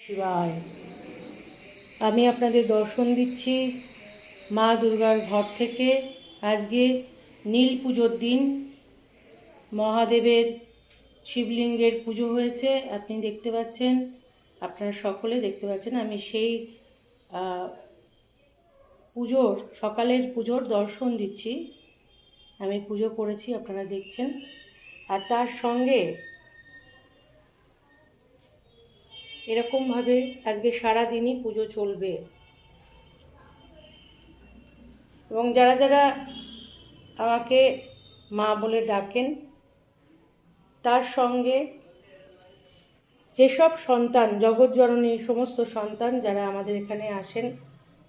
শিবায়। আমি আপনাদের দর্শন দিচ্ছি মা দুর্গার ঘর থেকে। আজকে নীল পুজোর দিন। মহাদেবের শিবলিঙ্গের পুজো হয়েছে, আপনি দেখতে পাচ্ছেন। আপনারা সকলে দেখতে পাচ্ছেন, আমি সেই পুজোর, সকালের পুজোর দর্শন দিচ্ছি। আমি পুজো করেছি, আপনারা দেখছেন। আর তার সঙ্গে এরকমভাবে আজকে সারা দিনই পুজো চলবে। এবং যারা যারা আমাকে মা বলে ডাকেন, তার সঙ্গে যেসব সন্তান জগৎজননী সমস্ত সন্তান যারা আমাদের এখানে আসেন,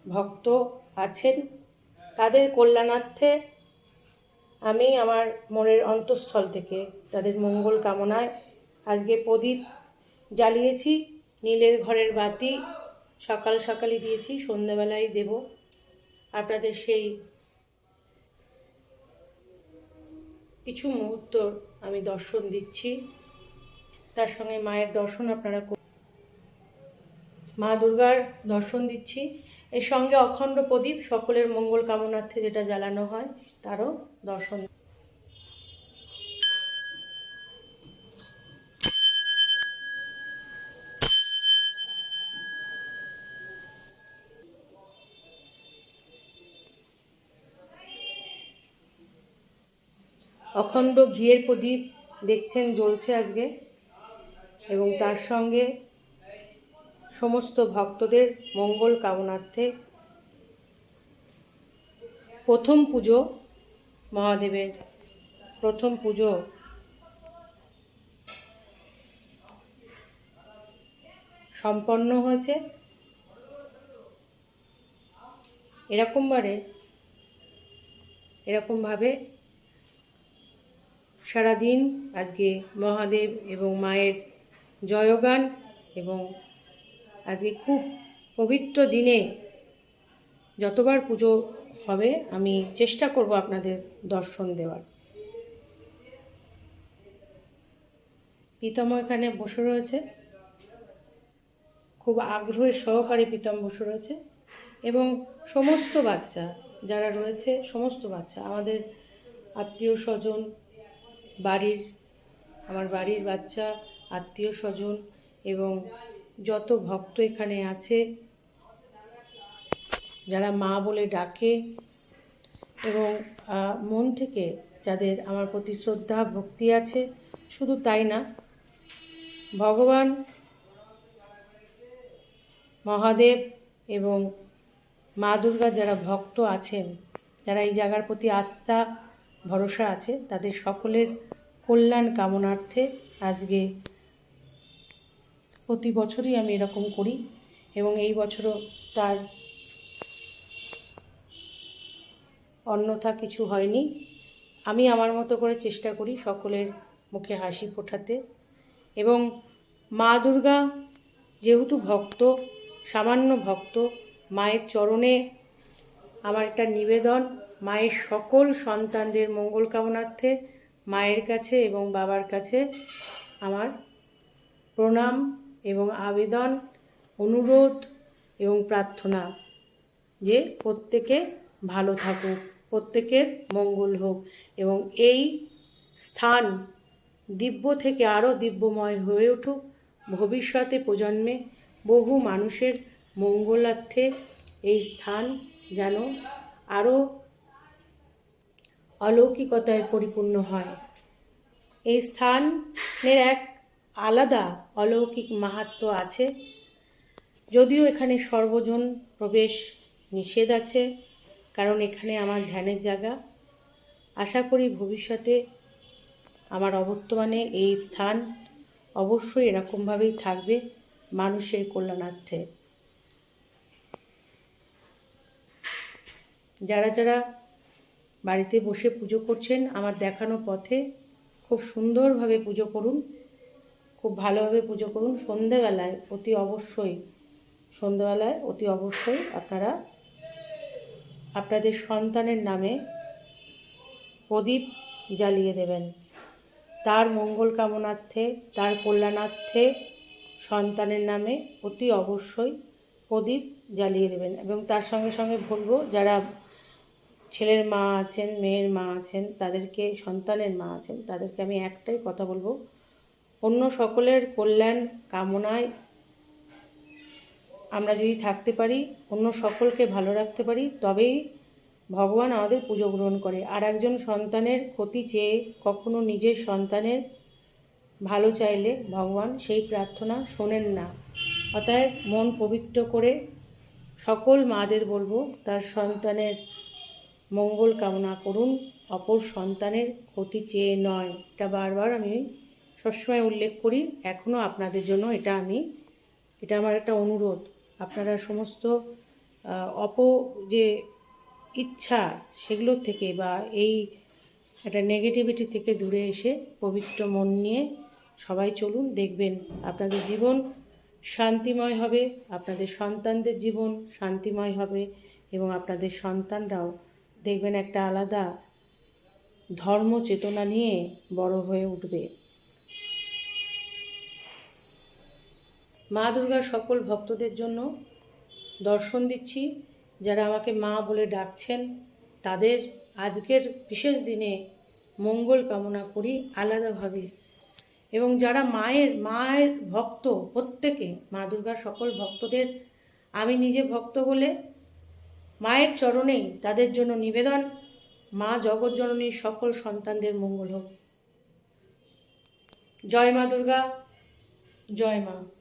ভক্ত আছেন, তাদের কল্যাণার্থে আমি আমার মনের অন্তঃস্থল থেকে তাদের মঙ্গল কামনায় আজকে প্রদীপ জ্বালিয়েছি। নীলের ঘরের বাতি সকাল সকালই দিয়েছি সন্ধ্যাবেলায় দেব আপনাদের সেই কিছু মুহূর্ত আমি দর্শন দিচ্ছি তার সঙ্গে মায়ের দর্শন আপনারা। মা দুর্গার দর্শন দিচ্ছি এর সঙ্গে অখণ্ড প্রদীপ, সকলের মঙ্গল কামনার্থে যেটা জ্বালানো হয়, তারও দর্শন অখণ্ড ঘিয়ের প্রদীপ দেখছেন, জ্বলছে আজকে। এবং তার সঙ্গে সমস্ত ভক্তদের মঙ্গল কামনার্থে প্রথম পুজো মহাদেবের, প্রথম পুজো। সম্পন্ন হয়েছে। এরকমবারে, এরকমভাবে সারাদিন আজকে মহাদেব এবং মায়ের জয়গান এবং আজকে খুব পবিত্র দিনে যতবার পুজো হবে, আমি চেষ্টা করব আপনাদের দর্শন দেওয়ার। প্রীতম এখানে বসে রয়েছে। খুব আগ্রহের সহকারে প্রীতম বসে রয়েছে এবং সমস্ত বাচ্চা যারা রয়েছে, সমস্ত বাচ্চা, আমাদের আত্মীয় স্বজন বাড়ির, আমার বাড়ির বাচ্চা, আত্মীয় স্বজন এবং যত ভক্ত এখানে আছে, যারা মা বলে ডাকে এবং মন থেকে যাদের আমার প্রতি শ্রদ্ধা, ভক্তি আছে, শুধু তাই না, ভগবান, মহাদেব এবং মা দুর্গার যারা ভক্ত আছেন, যারা এই জায়গার প্রতি আস্থা ভরসা আছে তাদের সকলের কল্যাণ কামনার্থে আজকে প্রতি বছরই আমি এরকম করি এবং এই বছরও তার অন্যথা কিছু হয়নি। আমি আমার মতো করে চেষ্টা করি সকলের মুখে হাসি ফোটাতে এবং মা দুর্গা যেহেতু ভক্ত, সামান্য ভক্ত, মায়ের চরণে আমার একটা নিবেদন মায়ের সকল সন্তানদের মঙ্গল কামনার্থে মায়ের কাছে এবং বাবার কাছে আমার প্রণাম এবং আবেদন, অনুরোধ এবং প্রার্থনা যে প্রত্যেকে ভালো থাকুক, প্রত্যেকের মঙ্গল হোক এবং এই স্থান দিব্য থেকে আরও দিব্যময় হয়ে উঠুক। ভবিষ্যতে প্রজন্মে বহু মানুষের মঙ্গলার্থে এই স্থান যেন আরও অলৌকিকতায় পরিপূর্ণ হয়। এই স্থানের এক আলাদা অলৌকিক মাহাত্ম্য আছে, যদিও এখানে সর্বজন প্রবেশ নিষেধ আছে, কারণ এখানে আমার ধ্যানের জায়গা। আশা করি ভবিষ্যতে আমার অবর্তমানে এই স্থান অবশ্যই এরকমভাবেই থাকবে মানুষের কল্যাণার্থে। যারা যারা বাড়িতে বসে পুজো করছেন, আমার দেখানো পথে খুব সুন্দরভাবে পুজো করুন, খুব ভালোভাবে পুজো করুন। সন্ধেবেলায় অতি অবশ্যই, সন্ধেবেলায় অতি অবশ্যই আপনারা আপনাদের সন্তানের নামে প্রদীপ জ্বালিয়ে দেবেন। তার মঙ্গল কামনার্থে, তার কল্যাণার্থে সন্তানের নামে অতি অবশ্যই প্রদীপ জ্বালিয়ে দেবেন এবং তার সঙ্গে সঙ্গে বলব, যারা ছেলের মা আছেন, মেয়ের মা আছেন, তাদেরকে, সন্তানের মা আছেন, তাদেরকে আমি একটাই কথা বলব। অন্য সকলের কল্যাণ কামনায় আমরা যদি থাকতে পারি, অন্য সকলকে ভালো রাখতে পারি, তবেই ভগবান আমাদের পুজো গ্রহণ করে। আর একজন সন্তানের ক্ষতি চেয়ে কখনো নিজের সন্তানের ভালো চাইলে ভগবান সেই প্রার্থনা শোনেন না। অতএব মন পবিত্র করে সকল মাদের বলব, তার সন্তানের মঙ্গল কামনা করুন, অপর সন্তানের ক্ষতি চেয়ে নয়। এটা বারবার আমি সবসময় উল্লেখ করি এখনও আপনাদের জন্য এটা আমি, এটা আমার একটা অনুরোধ। আপনারা সমস্ত অপ যে ইচ্ছা সেগুলোর থেকে বা এই একটা নেগেটিভিটি থেকে দূরে এসে পবিত্র মন নিয়ে সবাই চলুন, দেখবেন আপনাদের জীবন শান্তিময় হবে, আপনাদের সন্তানদের জীবন শান্তিময় হবে এবং আপনাদের সন্তানরাও দেখবেন একটা আলাদা ধর্ম চেতনা নিয়ে বড় হয়ে উঠবে। মা দুর্গার সকল ভক্তদের জন্য দর্শন দিচ্ছি। যারা আমাকে মা বলে ডাকছেন, তাদের আজকের বিশেষ দিনে মঙ্গল কামনা করি আলাদাভাবে। এবং যারা মায়ের মায়ের ভক্ত প্রত্যেকে, মা দুর্গার সকল ভক্তদের, আমি নিজে ভক্ত বলে মায়ের চরণেই তাদের জন্য নিবেদন। মা জগৎজননীর সকল সন্তানদের মঙ্গল হোক। জয় মা দুর্গা, জয় মা।